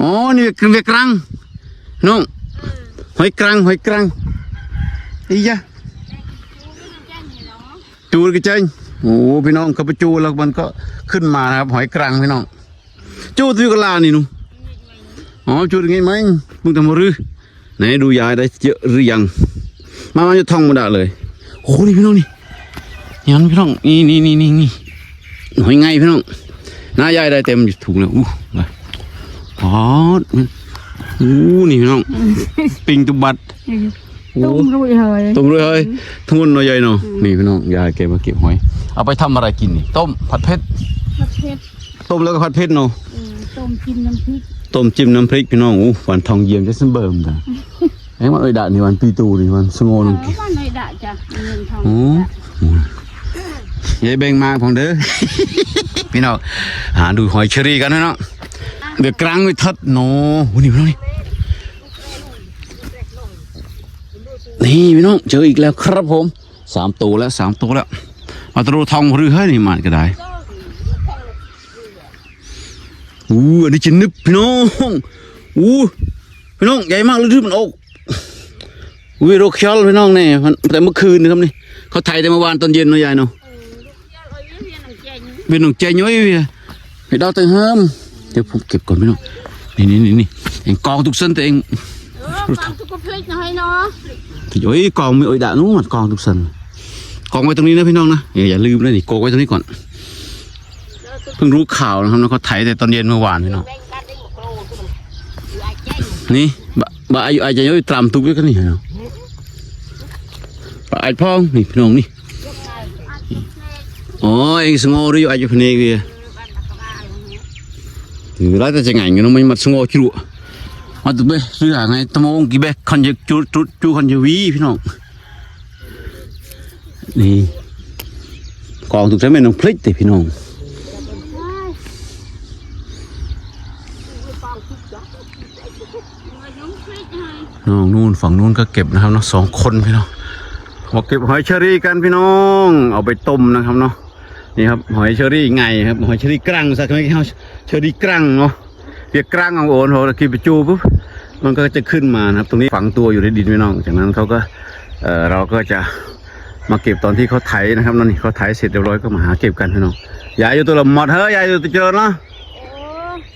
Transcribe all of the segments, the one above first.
อ๋อนี่เวียกรังน้องหอยกรังหอยกรังอียะจูดกระเจงโอ้พี่น้องเขาไปจูแล้วมันก็ขึ้นมานะครับ หอยกรังพี่น้องจูดอยู่กลานี่นุอ๋อจูดยังไงไหมมึงทำมารือไหนดูยายได้เยอะหรือยัง มามาจะท่องมาได้เลยโอ้นี่พี่น้องนี่ยันพี่น้องนี่นี่นี่นี่นี่หอยไงพี่น้องน้ายายได้เต็มถุงแล้วอู้มา อ๋ออู้นี่พี่น้อง ปิงตุบัดโอ้ตุ้มรุ่ยเฮยต้มด้วยเฮ้ยทั้งหมดน้อยใหญ่เนาะนี่พี่น้องยายแกมาเก็บหอย เอาไปทำอะไรกินนี่ ต้มผัดเผ็ดผัดเผ็ดต้มแล้วก็ผัดเผ็ดเนาะเออต้มกินน้ำพริกต้มจิ้มน้ำพริกพี่น้องอู้หวานทองเยี่ยมจะสมเบิ่มจ้ะเอ้ยมาเอ้ยดะนี่วันปีตูนี่วันสงโงนงกิเอาบ้านไหนดะจ้ะเงินทองโอ้ยายเบ่งมาของเด้อพี่น้องหาดูหอยเชอรี่กันนะเนาะ เดี๋ยวกลางไว้ทัดเนาะโอ้นี่พี่น้องนี่นี่พี่น้องเจออีกแล้วครับผมสามตัวแล้วสามตัวแล้ว มาตรูทองหรือเฮ้ยนี่มันก็ได้อู้อันนี้จินนึบพี่น้องอู้พี่น้องใหญ่มากเลยที่มันอกวิโรคยอลพี่น้องเนี่ยมันแต่เมื่อคืนนะครับนี่เขาถ่ายแต่เมื่อวานตอนเย็นเนาะยายเนาะเป็นหนุ่มใจย้อยเวียไปดาวเตึงเฮิม เดี๋ยวผมเก็บก่อนพี่น้องนี่นี่นี่นี่เองกองทุกเส้นตัวเองเออฟังทุกคนเพลงหน่อยเนาะ thì ôi còn mới ôi đã đúng mà còn tục sần còn quay t รงนี้นะพี่น้องนะอย่าอย่าลืมนะนี่โกไว้ตรงนี้ก่อนเพิ่งรู้ข่าวนะครับนะเขาไถแต่ตอนเย็นเมื่อวานพี่น้องนี่บะบะอายุอาจจะย้อยตามตุกด้วยกันนี่เนาะบะอาจพ้องนี่พี่น้องนี่อ๋อเองสงอด้วยอายุพเนกเวีย ถือแล้วแต่จะไงเงี้ยมันมัดสงอชิรุมาตุเบซื้อหาไงตะโมงกี่เบกคันจะจูจูจูคันจะวีพี่น้องนี่กองถูกใช้แม่น้องพลิกแต่พี่น้องน้องนู่นฝั่งนู่นก็เก็บนะครับเนาะสองคนพี่น้องมาเก็บหอยเชอรี่กันพี่น้อง เอาไปต้มนะครับเนาะ นี่ครับหอยเชอรี่ไงครับหอยเชอรี่กรังสักไหมครับเชอรี่กรังเนาะเรียกกลางเอาโอนพอเรากินไปจูปุ๊บมันก็จะขึ้นมานะครับ ตรงนี้ฝังตัวอยู่ในดินพี่น้อง จากนั้นเขาก็เออเราก็จะมาเก็บตอนที่เขาไถนะครับนั่นนี่เขาไถเสร็จเรียบร้อยก็มาหาเก็บกันพี่น้องยายอยู่ตัวละหมดเฮ้ยยายอยู่ตัวเจอเนาะ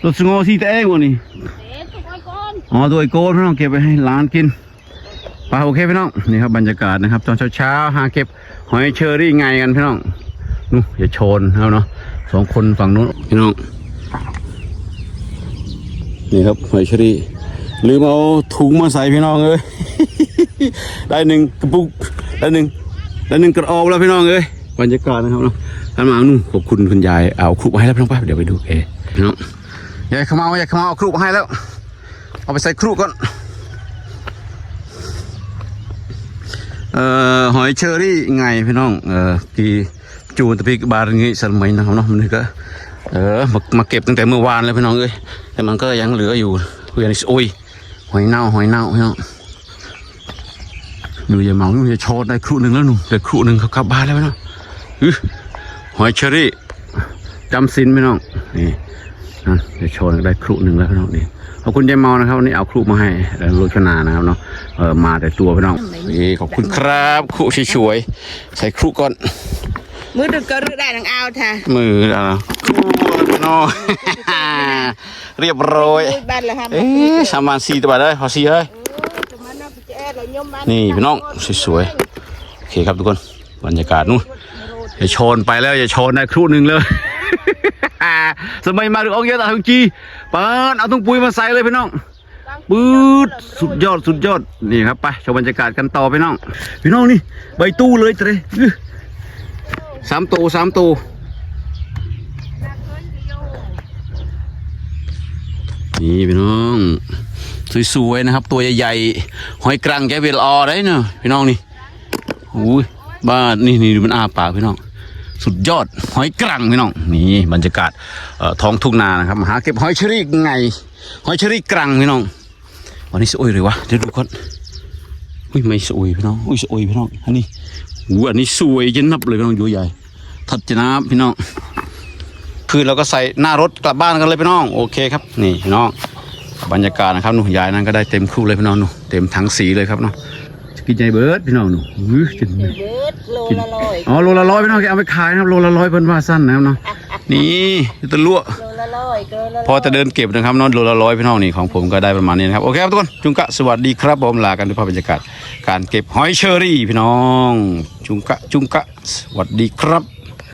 โอ้ตัวสงอที่แต่เองวะนี่เอ๊ะทุกคนก่อนอ๋อตัวไอ้โกนพี่น้องเก็บไปให้หลานกินไปโอเคพี่น้องนี่ครับบรรยากาศนะครับ ตอนเช้าๆหาเก็บหอยเชอรี่ไงกันพี่น้อง นู่อย่าชนครับเนาะสองคนฝั่งนู้นพี่น้องนี่ครับหอยเชอรี่ลืมเอาถุงมาใส่พี่น้องเอ้ยได้หนึ่งกระปุกได้หนึ่งได้หนึ่งกระออบแล้วพี่น้องเอ้ยบรรยากาศนะครับเนาะท่านมานู่นขอบคุณคุณยายเอาครุมาให้แล้วพี่น้องไปเดี๋ยวไปดูเองพี่น้องยายขมายายขมาเอาครุมาให้แล้ว เอาไปใส่ครุก่อนเอ่อหอยเชอรี่ไงพี่น้องเอ่อกี จูนตะพีกบาร์งี้สมัยนะครับเนาะมันก็เออมามาเก็บตั้งแต่เมื่อวานแล้วพี่น้องเอ้ยแต่มันก็ยังเหลืออยู่เพื่อนโอ้ยหอยเน่าหอยเน่าพี่น้องหนูอย่าเมาหนูอย่าโชดได้ครุหนึ่งแล้วหนูเดี๋ยวครุหนึ่งเขากลับบ้านแล้วพี่น้องหอยเชอรี่จำสินพี่น้องนี่นะเดี๋ยวโชดได้ครุหนึ่งแล้วพี่น้องนี่ขอบคุณยายเมานะครับวันนี้เอาครุมาให้แล้วลูกชนานะครับเนาะเออมาแต่ตัวพี่น้องนี่ขอบคุณครับครุสวยๆใส่ครุก่อน มือดึกก็รึได้นังเอาท่ะมืออะครูพี่น้องเรียบร้อยบ้านละฮะเอ๊ะสามวันสี่ตัวได้พอสี่เฮ้ยนี่พี่น้องสวยๆโอเคครับทุกคนบรรยากาศนู่นอย่าโชนไปแล้วอย่าโชนนะครู่หนึ่งเลยสมัยมาดูองเยอะตาทุงจีเปิดเอาตุ้งปุยมาใส่เลยพี่น้องปื๊ดสุดยอดสุดยอดนี่ครับไปชมบรรยากาศกันต่อพี่น้อง พี่น้องนี่ใบตู้เลยเตะอื้อ สามตัวสามตัวนี่พี่น้อง สวยๆนะครับ ตัวใหญ่ๆหอยกรังแกเวลออได้เนาะพี่น้องนี่อุ้ยบ้านนี่นี่มันอาปากพี่น้อง สุดยอดหอยกรังพี่น้องนี่บรรยากาศท้องทุ่งนานะครับหาเก็บหอยเชอรี่ไงหอยเชอรี่กรังพี่น้องวันนี้สวยเลยวะเดี๋ยวดูก่อนอุ้ยไม่สวยพี่น้องอุ้ยสวยพี่น้องอันนี้ อู้อันนี้สวยจนนับเลยพี่น้องอยู่ใหญ่ทัดจะน้ำพี่น้อง คือเราก็ใส่หน้ารถกลับบ้านกันเลยพี่น้อง โอเคครับ นี่พี่น้อง บรรยากาศนะครับหนูยายนั้นก็ได้เต็มคู่เลยพี่น้องหนูเต็มถังสีเลยครับเนาะจะกินใจเบิร์ดพี่น้องหนูอื้อกินเบิดโลละร้อยอ๋อโลละร้อยพี่น้องแกเอาไปขายนะครับโลละร้อยเพิ่นว่าสั้นนะครับเนาะ นี่ตะลั่วโลละร้อยโลละพอจะเดินเก็บนะครับนอนโลละร้อยพี่น้องนี่ของผมก็ได้ประมาณนี้นะครับโอเคครับทุกคนจุงกะสวัสดีครับผมลากันด้วยภาพบรรยากาศการเก็บหอยเชอรี่พี่น้อง จุงกะจุงกะสวัสดีครับ